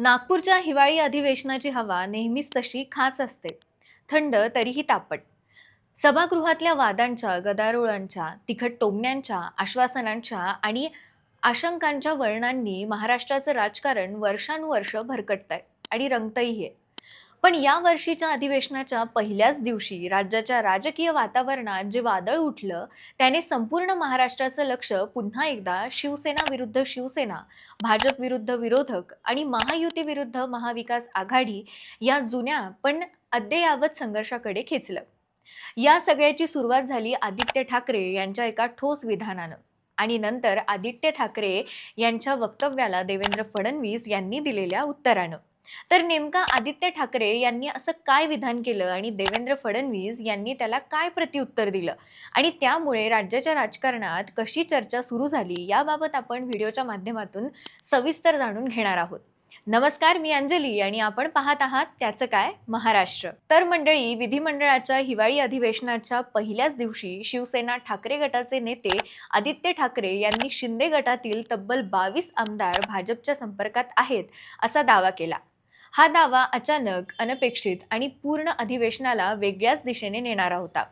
नागपूरच्या हिवाळी अधिवेशनाची हवा नेहमीच तशी खास असते. थंड तरीही तापट. सभागृहातल्या वादांच्या गदारोळांच्या तिखट टोमण्यांच्या आश्वासनांच्या आणि आशंकांच्या वर्णांनी महाराष्ट्राचं राजकारण वर्षानुवर्ष भरकटतंय आणि रंगतही आहे. पण या वर्षीच्या अधिवेशनाच्या पहिल्याच दिवशी राज्याच्या राजकीय वातावरणात जे वादळ उठलं त्याने संपूर्ण महाराष्ट्राचं लक्ष पुन्हा एकदा शिवसेना विरुद्ध शिवसेना भाजप विरुद्ध विरोधक आणि महायुती विरुद्ध महाविकास आघाडी या जुन्या पण अद्ययावत संघर्षाकडे खेचलं. या सगळ्याची सुरुवात झाली आदित्य ठाकरे यांच्या एका ठोस विधानानं आणि नंतर आदित्य ठाकरे यांच्या वक्तव्याला देवेंद्र फडणवीस यांनी दिलेल्या उत्तरानं. तर नेमका आदित्य ठाकरे यांनी असं काय विधान केलं आणि देवेंद्र फडणवीस यांनी त्याला काय प्रत्युत्तर दिलं? आणि त्यामुळे राज्याच्या राजकारणात कशी चर्चा सुरू झाली याबाबत आपण व्हिडिओच्या माध्यमातून सविस्तर जाणून घेणार आहोत. नमस्कार मी अंजली आणि आपण पाहत आहात त्याचं काय? महाराष्ट्र. तर मंडळी विधिमंडळाच्या हिवाळी अधिवेशनाच्या पहिल्याच दिवशी शिवसेना ठाकरे गटाचे नेते आदित्य ठाकरे यांनी शिंदे गटातील तब्बल बावीस आमदार भाजपच्या संपर्कात आहेत असा दावा केला. हा दावा अचानक अनपेक्षित आणि पूर्ण अधिवेशनाला वेगळ्याच दिशेने नेणारा होता.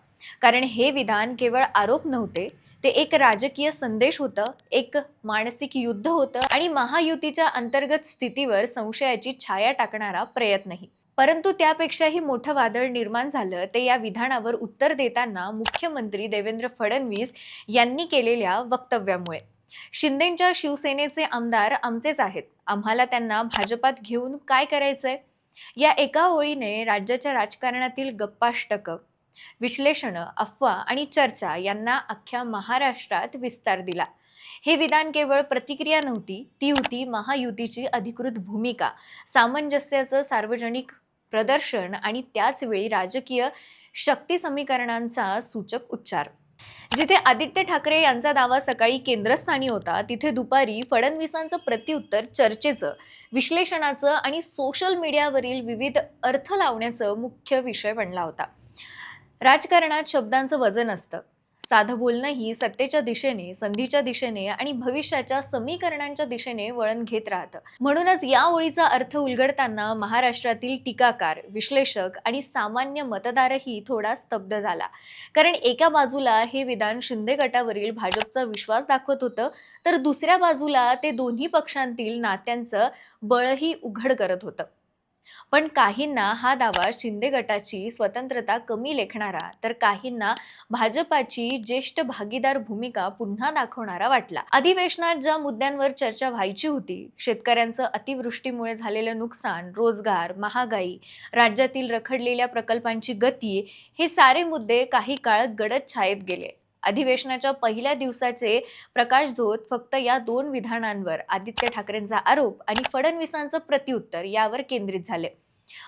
कारण हे विधान केवळ आरोप नव्हते ते एक राजकीय संदेश होतं एक मानसिक युद्ध होतं आणि महायुतीच्या अंतर्गत स्थितीवर संशयाची छाया टाकणारा प्रयत्नही. परंतु त्यापेक्षाही मोठं वादळ निर्माण झालं ते या विधानावर उत्तर देताना मुख्यमंत्री देवेंद्र फडणवीस यांनी केलेल्या वक्तव्यामुळे. शिंदेंच्या शिवसेनेचे आमदार आमचेच आहेत. आम्हाला त्यांना भाजपात घेऊन काय करायचंय? या एका ओळीने राज्याच्या राजकारणातील गप्पाष्टक विश्लेषण अफवा आणि चर्चा यांना अख्ख्या महाराष्ट्रात विस्तार दिला. हे विधान केवळ प्रतिक्रिया नव्हती ती होती महायुतीची अधिकृत भूमिका. सामंजस्याचं सार्वजनिक प्रदर्शन आणि त्याचवेळी राजकीय शक्ती समीकरणांचा सूचक उच्चार. जिथे आदित्य ठाकरे यांचा दावा सकाळी केंद्रस्थानी होता तिथे दुपारी फडणवीसांचं प्रत्युत्तर चर्चेचं विश्लेषणाचं आणि सोशल मीडियावरील विविध अर्थ लावण्याचं मुख्य विषय बनला होता. राजकारणात शब्दांचं वजन असतं. साधं बोलणंही सत्तेच्या दिशेने संधीच्या दिशेने आणि भविष्याच्या समीकरणांच्या दिशेने वळण घेत राहतं. म्हणूनच या ओळीचा अर्थ उलगडताना महाराष्ट्रातील टीकाकार विश्लेषक आणि सामान्य मतदारही थोडा स्तब्ध झाला. कारण एका बाजूला हे विधान शिंदे गटावरील भाजपचा विश्वास दाखवत होतं तर दुसऱ्या बाजूला ते दोन्ही पक्षांतील नात्यांचं बळही उघड करत होतं. पण काहींना हा दावा शिंदे गटाची स्वतंत्रता कमी लेखणारा तर काहींना भाजपाची ज्येष्ठ भागीदार भूमिका पुन्हा दाखवणारा वाटला. अधिवेशनात ज्या मुद्द्यांवर चर्चा व्हायची होती शेतकऱ्यांचं अतिवृष्टीमुळे झालेलं नुकसान रोजगार महागाई राज्यातील रखडलेल्या प्रकल्पांची गती हे सारे मुद्दे काही काळ गडद छायेत गेले. अधिवेशनाच्या पहिल्या दिवसाचे प्रकाश झोत फक्त या दोन विधानांवर आदित्य ठाकरेंचा आरोप आणि फडणवीसांचं प्रत्युत्तर यावर केंद्रित झाले.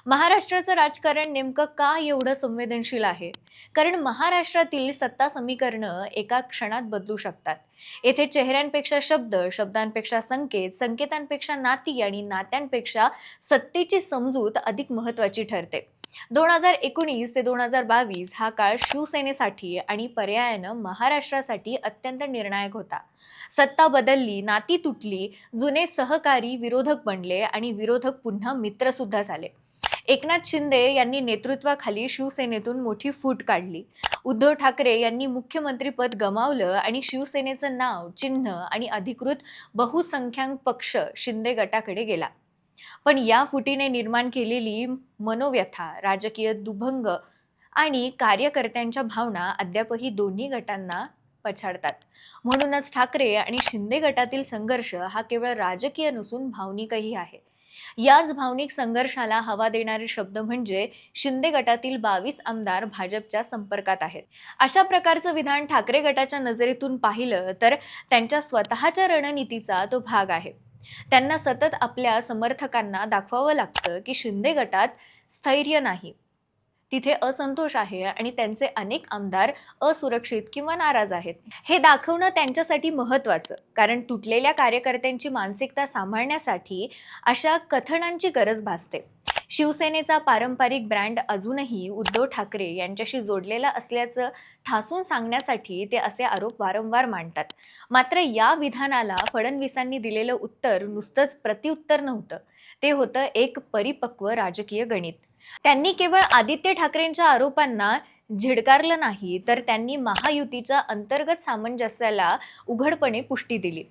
महाराष्ट्राचं राजकारण नेमकं का एवढं संवेदनशील आहे? कारण महाराष्ट्रातील सत्ता समीकरणं एका क्षणात बदलू शकतात. येथे चेहऱ्यांपेक्षा शब्द शब्दांपेक्षा संकेत संकेतांपेक्षा नाती आणि नात्यांपेक्षा सत्तेची समजूत अधिक महत्वाची ठरते. दोन हजार एकोणीस ते दोन हजार बावीस हा काळ शिवसेनेसाठी आणि पर्यायानं महाराष्ट्रासाठी अत्यंत निर्णायक होता. सत्ता बदलली नाती तुटली जुने सहकारी विरोधक बनले आणि विरोधक पुन्हा मित्रसुद्धा झाले. एकनाथ शिंदे यांनी नेतृत्वाखाली शिवसेनेतून मोठी फूट काढली. उद्धव ठाकरे यांनी मुख्यमंत्रीपद गमावलं आणि शिवसेनेचं नाव चिन्ह आणि अधिकृत बहुसंख्याक पक्ष शिंदे गटाकडे गेला. पण या फुटीने निर्माण केलेली मनोव्यथा राजकीय दुभंग आणि कार्यकर्त्यांच्या भावना अद्यापही दोन्ही गटांना पछाडतात. म्हणूनच ठाकरे आणि शिंदे गटातील संघर्ष हा केवळ राजकीय नसून भावनिकही आहे. याच भावनिक संघर्षाला हवा देणारे शब्द म्हणजे शिंदे गटातील बावीस आमदार भाजपच्या संपर्कात आहेत. अशा प्रकारचं विधान ठाकरे गटाच्या नजरेतून पाहिलं तर त्यांच्या स्वतःच्या रणनीतीचा तो भाग आहे. त्यांना सतत आपल्या समर्थकांना दाखवावं लागतं की शिंदे गटात स्थैर्य नाही. तिथे असंतोष आहे आणि त्यांचे अनेक आमदार असुरक्षित किंवा नाराज आहेत. हे दाखवणं त्यांच्यासाठी महत्त्वाचं कारण तुटलेल्या कार्यकर्त्यांची मानसिकता सांभाळण्यासाठी अशा कथनांची गरज भासते. शिवसेनेचा पारंपरिक ब्रँड अजूनही उद्धव ठाकरे यांच्याशी जोडलेला असल्याचं ठासून सांगण्यासाठी ते असे आरोप वारंवार मांडतात. मात्र या विधानाला फडणवीसांनी दिलेलं उत्तर नुसतंच प्रतिउत्तर नव्हतं. ते होतं एक परिपक्व राजकीय गणित. त्यांनी केवळ आदित्य ठाकरेंच्या आरोपांना झिडकारलं नाही तर त्यांनी महायुतीच्या अंतर्गत सामंजस्याला उघडपणे पुष्टी दिली.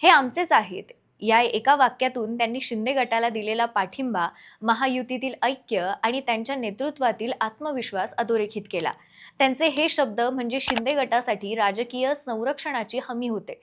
हे आमचेच आहेत. या एका वाक्यातून त्यांनी शिंदे गटाला दिलेला पाठिंबा महायुतीतील ऐक्य आणि त्यांच्या नेतृत्वातील आत्मविश्वास अधोरेखित केला. त्यांचे हे शब्द म्हणजे शिंदे गटासाठी राजकीय संरक्षणाची हमी होते.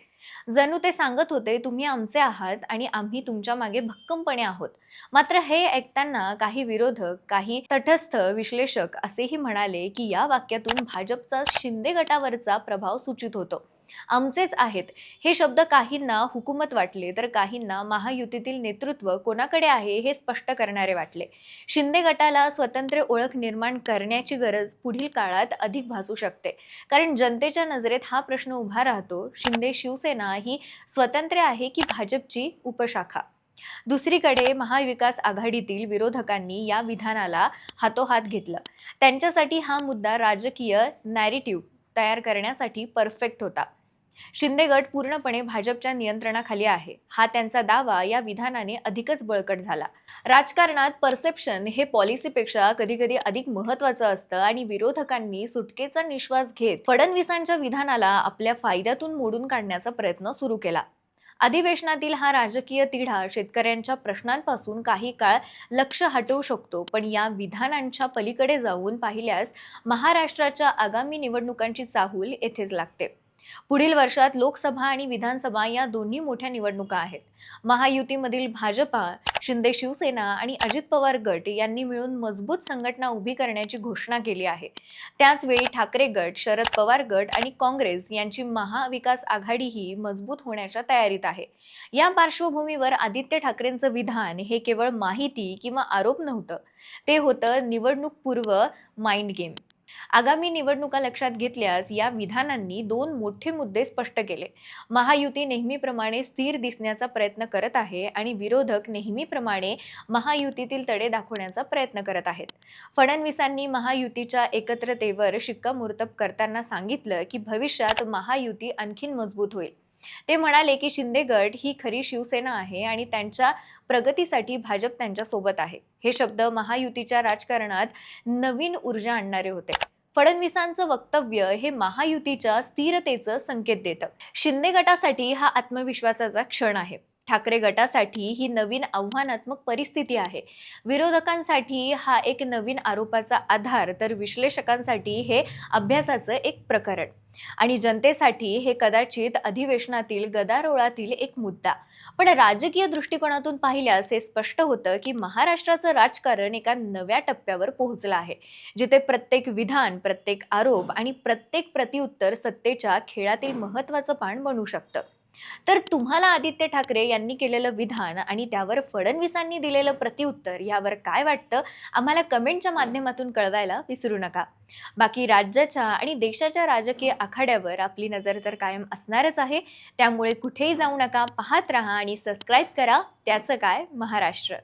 जणू ते सांगत होते तुम्ही आमचे आहात आणि आम्ही तुमच्या मागे भक्कमपणे आहोत. मात्र हे ऐकताना काही विरोधक काही तटस्थ विश्लेषक असेही म्हणाले की या वाक्यातून भाजपचा शिंदे गटावरचा प्रभाव सूचित होतो. आमचेच आहेत. हे शब्द काहींना हुकूमत वाटले तर काहींना महायुतीतील नेतृत्व कोणाकडे आहे हे स्पष्ट करणारे वाटले. शिंदे गटाला स्वतंत्र ओळख निर्माण करण्याची गरज पुढील काळात अधिक भासू शकते. कारण जनतेच्या नजरेत हा प्रश्न उभा राहतो शिंदे शिवसेना ही स्वतंत्र आहे की भाजपची उपशाखा? दुसरीकडे महाविकास आघाडीतील विरोधकांनी या विधानाला हातोहात घेतलं. त्यांच्यासाठी हा मुद्दा राजकीय नॅरेटिव्ह तयार करण्यासाठी परफेक्ट होता. शिंदे गट पूर्णपणे भाजपच्या नियंत्रणाखाली आहे. हा त्यांचा दावा या विधानाने अधिकच बळकट झाला. राजकारणात परसेप्शन हे पॉलिसीपेक्षा कधी कधी अधिक महत्वाचं असतं आणि विरोधकांनी सुटकेचा निश्वास घेत फडणवीसांच्या विधानाला आपल्या फायद्यातून मोडून काढण्याचा प्रयत्न सुरू केला. अधिवेशनातील हा राजकीय तिढा शेतकऱ्यांच्या प्रश्नांपासून काही काळ लक्ष हटवू शकतो पण या विधानांच्या पलीकडे जाऊन पाहिल्यास महाराष्ट्राच्या आगामी निवडणुकांची चाहूल येथेच लागते. पुढील वर्षात लोकसभा आणि विधानसभा या दोन्ही मोठ्या निवडणुका आहेत. महायुतीमधील भाजपा शिंदे शिवसेना आणि अजित पवार गट यांनी मिळून मजबूत संघटना उभी करण्याची घोषणा केली आहे. त्याचवेळी ठाकरे गट शरद पवार गट आणि काँग्रेस यांची महाविकास आघाडीही मजबूत होण्याच्या तयारीत आहे. या पार्श्वभूमीवर आदित्य ठाकरेंचं विधान हे केवळ माहिती किंवा आरोप नव्हतं. ते होतं निवडणूक पूर्व माइंड गेम आगामी निवडणुका लक्षात घेतल्यास या विधानांनी दोन मोठे मुद्दे स्पष्ट केले. महायुती नेहमीप्रमाणे स्थिर दिसण्याचा प्रयत्न करत आहे आणि विरोधक नेहमीप्रमाणे महायुतीतील तडे दाखवण्याचा प्रयत्न करत आहेत. फडणवीसांनी महायुतीच्या एकत्रतेवर शिक्कामोर्तब करताना सांगितलं की भविष्यात महायुती आणखीन मजबूत होईल. ते म्हणाले की शिंदे गट ही खरी शिवसेना आहे आणि त्यांच्या प्रगतीसाठी भाजप त्यांच्यासोबत आहे. हे शब्द महायुतीच्या राजकारणात नवीन ऊर्जा आणणारे होते. फडणवीसांचं वक्तव्य हे महायुतीच्या स्थिरतेचं संकेत देतं. शिंदे गटासाठी हा आत्मविश्वासाचा क्षण आहे. ठाकरे गटासाठी ही नवीन आव्हानात्मक परिस्थिती आहे. विरोधकांसाठी हा एक नवीन आरोपाचा आधार तर विश्लेषकांसाठी हे अभ्यासाचं एक प्रकरण. आणि जनतेसाठी हे कदाचित अधिवेशनातील गदारोळातील एक मुद्दा. पण राजकीय दृष्टिकोनातून पाहिल्यास हे स्पष्ट होतं की महाराष्ट्राचं राजकारण एका नव्या टप्प्यावर पोहोचलं आहे. जिथे प्रत्येक विधान प्रत्येक आरोप आणि प्रत्येक प्रतिउत्तर सत्तेच्या खेळातील महत्त्वाचं पान बनू शकतं. तर तुम्हाला आदित्य ठाकरे यांनी केलेलं विधान आणि त्यावर फडणवीसांनी दिलेलं प्रतिउत्तर यावर काय वाटतं? आम्हाला कमेंटच्या माध्यमातून कळवायला विसरू नका. बाकी राज्याच्या आणि देशाच्या राजकीय आखाड्यावर आपली नजर तर कायम असणारच आहे. त्यामुळे कुठेही जाऊ नका पाहत राहा आणि सबस्क्राईब करा. त्याचं काय? महाराष्ट्र.